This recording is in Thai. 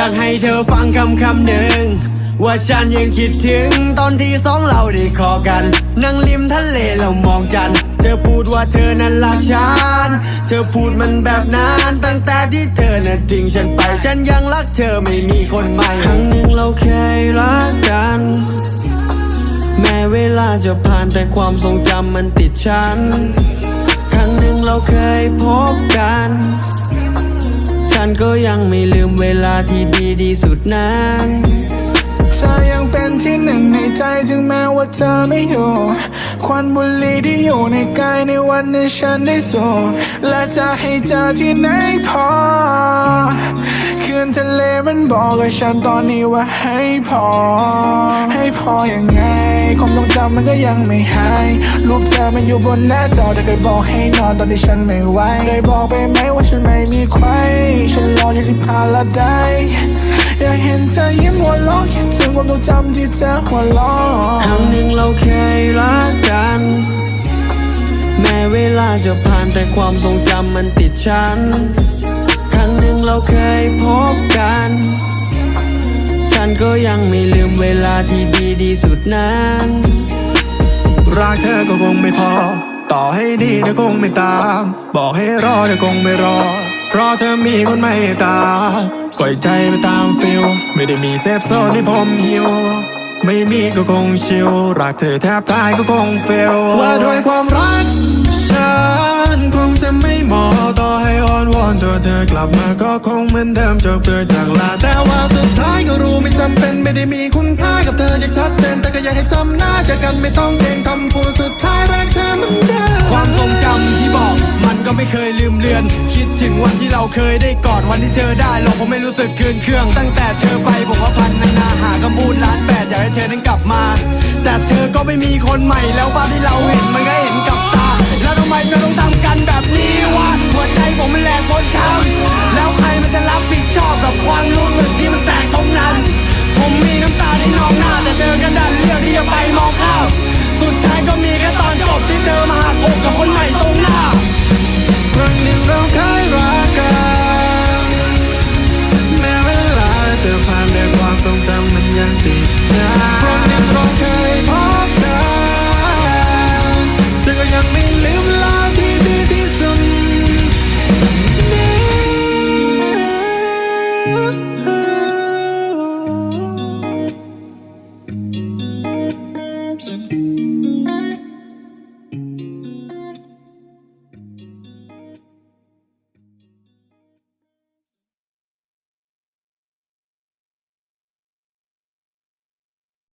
อยากให้เธอฟังคำคำหนึ่ง ว่าฉันยังคิดถึงตอนที่สองเราได้คอกัน นั่งริมทะเลเรามองจัน เธอพูดว่าเธอนั้นรักฉัน เธอพูดมันแบบนั้นตั้งแต่ที่เธอนั้นทิ้งฉันไป ฉันยังรักเธอไม่มีคนใหม่ ครั้งหนึ่งเราเคยรักกัน แม้เวลาจะผ่านแต่ความทรงจำมันติดฉัน ครั้งหนึ่งเราเคยพบกัน ฉันก็ยังไม่ลืมเวลาที่ดีที่สุดนั้นเธอยังเป็นที่หนึ่งในใจถึงแม้ว่าเธอไม่อยู่ควันบุหรี่ที่อยู่ในกายในวันที่ฉันได้สูดและจะให้เจอที่ไหนพอคืนทะเลมันบอกกับฉันตอนนี้ว่าให้พอ ให้พอยังไงความทรงจำมันก็ยังไม่หายรูปเธอมันอยู่บนหน้าจอแต่เคยบอกให้นอนตอนที่ฉันไม่ไหวได้บอกไปไหมว่าฉัน อยู่ที่พาราไดอยากเห็นเธอยิ้มหัวเราะคิดถึงความทรงจำที่เธอหัวเราะครั้งหนึ่งเราเคยรักกัน แม้เวลาจะผ่านแต่ความทรงจำมันติดฉัน ครั้งหนึ่งเราเคยพบกัน ฉันก็ยังไม่ลืมเวลาที่ดีที่สุดนั้นรักเธอก็คงไม่พอ ต่อให้ดีเธอคงไม่ตาม บอกให้รอเธอคงไม่รอ เพราะเธอมีคนไม่ตา ปล่อยใจไปตามฟิล ไม่ได้มีเซฟโซนให้ผมหิว ไม่มีก็คงชิลรักเธอแทบตายก็คงเฟล ว่าด้วยความรัก ฉันคงจะไม่เหมาะต่อให้อ้อนวอนตัวเธอกลับมาก็คงเหมือนเดิมจบเกิดจากลาแต่ว่าสุดท้ายก็รู้ไม่จำเป็นไม่ได้มีคุณค่ากับเธออย่างชัดเจนแต่ก็อยากให้จำหน้าเจอกันไม่ต้องเก่งคำพูดสุดท้ายรักเธอเหมันเดิม ความทรงจำที่บอกมันก็ไม่เคยลืมเลือน คิดถึงวัน เราเคยได้กอดวันที่เธอได้เราคงไม่รู้สึกคืนเครื่อง ตั้งแต่เธอไปผมว่าพันนานาหาคำพูดล้านแปดอยากให้เธอนั้นกลับมา แต่เธอก็ไม่มีคนใหม่แล้วภาพที่เราเห็นมันก็เห็นกับตา แล้วทำไมเธอต้องทำกันแบบนี้